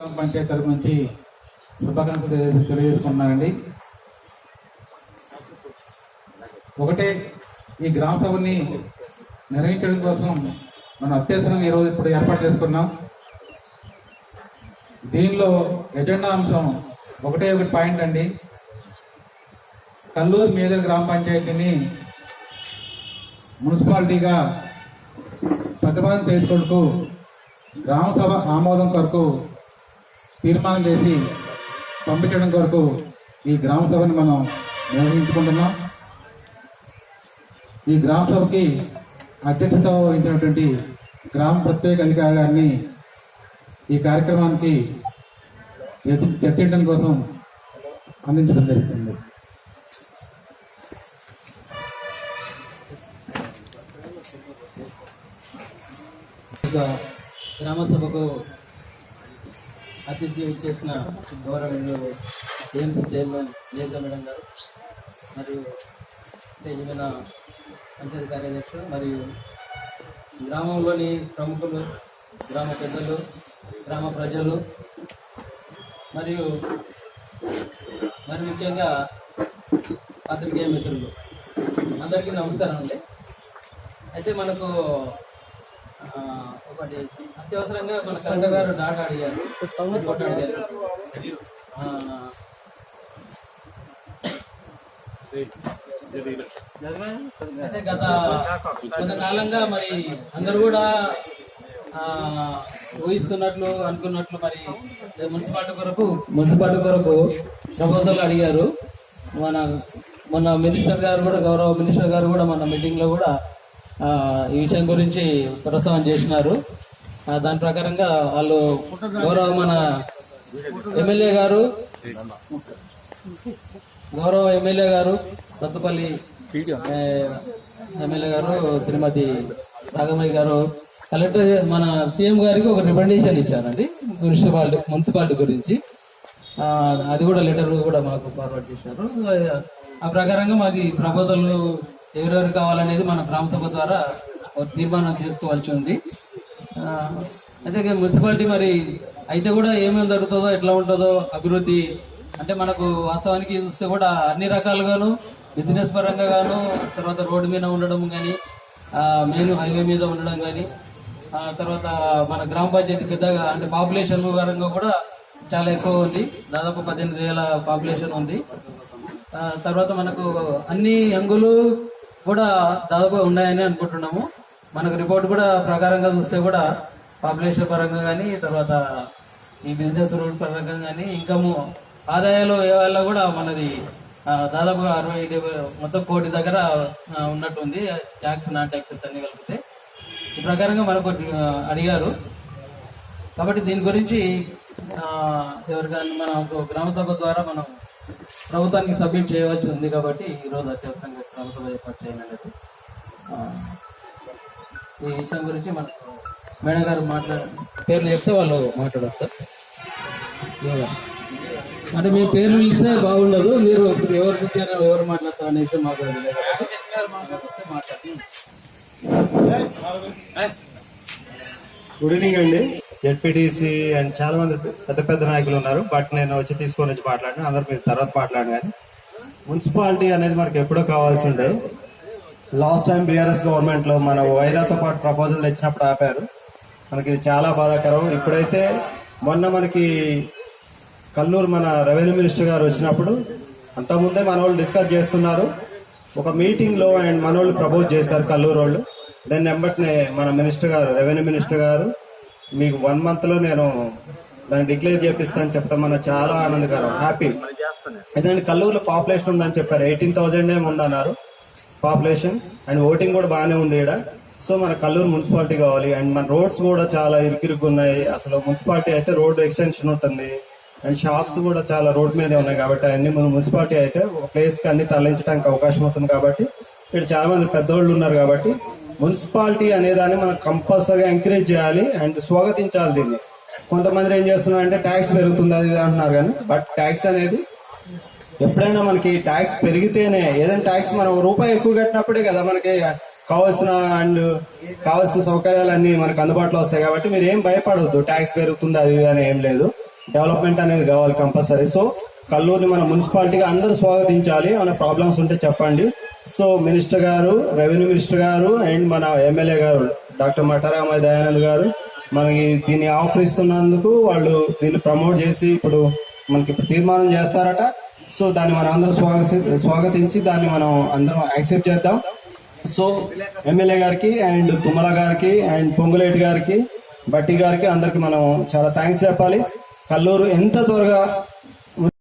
పంచాయతీ తరపు నుంచి శుభాకాంక్షలు తెలియ- తెలియజేసుకుంటున్నానండి. ఒకటే ఈ గ్రామ సభని నిర్వహించడం కోసం మనం అత్యవసరంగా ఈరోజు ఇప్పుడు ఏర్పాటు చేసుకున్నాం. దీనిలో ఎజెండా అంశం ఒకటే ఒకటి పాయింట్ అండి. కల్లూరు మీద గ్రామ పంచాయతీని మున్సిపాలిటీగా ప్రతిపాదన చేసుకుంటూ గ్రామ సభ ఆమోదం కొరకు తీర్మానం చేసి పంపించడం కొరకు ఈ గ్రామ సభను మనం నిర్వహించుకుంటున్నాం. ఈ గ్రామ సభకి అధ్యక్షత వహించినటువంటి గ్రామ ప్రత్యేక అధికారి గారిని ఈ కార్యక్రమానికి చర్చించడం కోసం అందించడం జరుగుతుంది. గ్రామ సభకు అతిథి చేసిన గౌరవనీయులు టీఎంసీ చైర్మన్ జయజ మేడం గారు మరియు తేజమైన పంచాయతీ కార్యదర్శులు మరియు గ్రామంలోని ప్రముఖులు గ్రామ పెద్దలు గ్రామ ప్రజలు మరియు మరి ముఖ్యంగా పాత్రికేయ మిత్రులు. అందరికీ నమస్కారం అండి. అయితే మనకు ఒకటి. అత్యవసరంగా మన గారు డాటా అడిగారు. అడిగారు. అయితే గత కొంతకాలంగా మరి అందరూ కూడా ఊహిస్తున్నట్లు అనుకున్నట్లు మరి మున్సిపాలిటీ కొరకు మున్సిపాలిటీ కొరకు ప్రపోజల్ అడిగారు. మన మన మినిస్టర్ గారు కూడా గౌరవ మినిస్టర్ గారు కూడా మన మీటింగ్లో కూడా ఈ విషయం గురించి ప్రసవం చేసినారు. దాని ప్రకారంగా వాళ్ళు గౌరవ మన ఎమ్మెల్యే గారు గౌరవ ఎమ్మెల్యే గారు సత్తుపల్లి ఎమ్మెల్యే గారు శ్రీమతి రాగమయ్య గారు కలెక్టర్ మన సీఎం గారికి ఒక రికమెండేషన్ ఇచ్చారండి మున్సిపాలిటీ మున్సిపాలిటీ గురించి. అది కూడా లెటర్ కూడా మాకు ఫార్వర్డ్ చేశారు. ఆ ప్రకారంగా మాది ప్రపోజల్ ఎవరెవరు కావాలనేది మన గ్రామ సభ ద్వారా ఒక తీర్మానం చేసుకోవాల్సి ఉంది. అయితే మున్సిపాలిటీ మరి అయితే కూడా ఏమేమి జరుగుతుందో ఎట్లా ఉంటుందో అభివృద్ధి అంటే మనకు వాస్తవానికి చూస్తే కూడా అన్ని రకాలుగాను బిజినెస్ పరంగా గాను తర్వాత రోడ్డు మీద ఉండడం కానీ మెయిన్ హైవే మీద ఉండడం కానీ తర్వాత మన గ్రామ పంచాయతీ పెద్దగా అంటే పాపులేషన్ పరంగా కూడా చాలా ఎక్కువ ఉంది. దాదాపు పద్దెనిమిది వేల పాపులేషన్ ఉంది. తర్వాత మనకు అన్ని అంగులు కూడా దాదాపు ఉన్నాయని అనుకుంటున్నాము. మనకు రిపోర్ట్ కూడా ప్రకారంగా చూస్తే కూడా పాపులేషన్ పరంగా కానీ తర్వాత ఈ బిజినెస్ రూల్ పరంగా కానీ ఇంకము ఆదాయాలు వల్ల కూడా మనది దాదాపుగా అరవై డెబ్బై మొత్తం కోటి దగ్గర ఉన్నట్టుంది. ట్యాక్స్ నాన్ ట్యాక్సెస్ అన్ని కలిపితే. ఈ ప్రకారంగా మనకు అడిగారు. కాబట్టి దీని గురించి ఎవరికైనా మన గ్రామ సభ ద్వారా మనం ప్రభుత్వానికి సబ్మిట్ చేయవలసి ఉంది కాబట్టి ఈరోజు అత్యవసరంగా గ్రామ ఏర్పాటు చేయాలనేది ఈ విషయం గురించి మన మేడం గారు మాట్లాడ పేర్లు చెప్తే వాళ్ళు మాట్లాడారు సార్. అంటే మీ పేర్లు పిలిస్తే బాగుండదు మీరు ఎవరు పుట్టారో ఎవరు మాట్లాడతారు అనే విషయం మాకు గుడ్ ఈవినింగ్ అండి. జెడ్పీటీసీ అండ్ చాలా మంది పెద్ద పెద్ద నాయకులు ఉన్నారు బట్ నేను వచ్చి తీసుకొని వచ్చి మాట్లాడిన. అందరు మీరు తర్వాత మాట్లాడిన కానీ. మున్సిపాలిటీ అనేది మనకి ఎప్పుడో కావాల్సి ఉండే లాస్ట్ టైం బీఆర్ఎస్ గవర్నమెంట్లో మన వైరాతో పాటు ప్రపోజల్ తెచ్చినప్పుడు ఆపారు. మనకి ఇది చాలా బాధాకరం. ఇప్పుడైతే మొన్న మనకి కల్లూరు మన రెవెన్యూ మినిస్టర్ గారు వచ్చినప్పుడు అంతకుముందే మన వాళ్ళు డిస్కస్ చేస్తున్నారు. ఒక మీటింగ్లో అండ్ మన వాళ్ళు ప్రపోజ్ చేశారు కల్లూరు వాళ్ళు. దాన్ని వెంబటనే మన మినిస్టర్ గారు రెవెన్యూ మినిస్టర్ గారు మీకు వన్ మంత్లో నేను దాన్ని డిక్లేర్ చేపిస్తాను చెప్పడం మన చాలా ఆనందకరం హ్యాపీ. ఎందుకంటే కల్లూరులో పాపులేషన్ ఉందని చెప్పారు. ఎయిటీన్ థౌజండ్ ఏమి ఉందన్నారు. పాపులేషన్ అండ్ ఓటింగ్ కూడా బాగానే ఉంది ఇక్కడ సో మన కల్లూరు మున్సిపాలిటీ కావాలి. అండ్ మన రోడ్స్ కూడా చాలా ఇరుకిరుకు ఉన్నాయి. అసలు మున్సిపాలిటీ అయితే రోడ్ ఎక్స్టెన్షన్ ఉంటుంది అండ్ షాప్స్ కూడా చాలా రోడ్ మీదే ఉన్నాయి కాబట్టి అన్ని మన మున్సిపాలిటీ అయితే ఒక ప్లేస్కి అన్ని తరలించడానికి అవకాశం ఉంటుంది కాబట్టి ఇక్కడ చాలా మంది పెద్దోళ్ళు ఉన్నారు కాబట్టి మున్సిపాలిటీ అనేదాన్ని మనం కంపల్సరీగా ఎంకరేజ్ చేయాలి అండ్ స్వాగతించాలి దీన్ని. కొంతమంది ఏం చేస్తున్నారు అంటే ట్యాక్స్ పెరుగుతుంది అది ఇది అంటున్నారు కానీ బట్ ట్యాక్స్ అనేది ఎప్పుడైనా మనకి ట్యాక్స్ పెరిగితేనే ఏదైనా ట్యాక్స్ మనం రూపాయి ఎక్కువ కట్టినప్పుడే కదా మనకి కావాల్సిన అండ్ కావాల్సిన సౌకర్యాలు అన్ని మనకు అందుబాటులో వస్తాయి కాబట్టి మీరు ఏం భయపడవద్దు ట్యాక్స్ పెరుగుతుంది అది ఇది అని ఏం లేదు. డెవలప్మెంట్ అనేది కావాలి కంపల్సరీ. సో కల్లూరుని మన మున్సిపాలిటీగా అందరూ స్వాగతించాలి. ఏమైనా ప్రాబ్లమ్స్ ఉంటే చెప్పండి. సో మినిస్టర్ గారు రెవెన్యూ మినిస్టర్ గారు అండ్ మన ఎమ్మెల్యే గారు డాక్టర్ మఠరామయ్య దయానంద్ గారు మనకి దీన్ని ఆఫర్ ఇస్తున్నందుకు వాళ్ళు దీన్ని ప్రమోట్ చేసి ఇప్పుడు మనకి ఇప్పుడు తీర్మానం చేస్తారట. సో దాన్ని మనం అందరం స్వాగతి స్వాగతించి దాన్ని మనం అందరం యాక్సెప్ట్ చేద్దాం. సో ఎమ్మెల్యే గారికి అండ్ తుమ్మల గారికి అండ్ పొంగులేటి గారికి బట్టి గారికి అందరికి మనం చాలా థ్యాంక్స్ చెప్పాలి. కల్లూరు ఎంత త్వరగా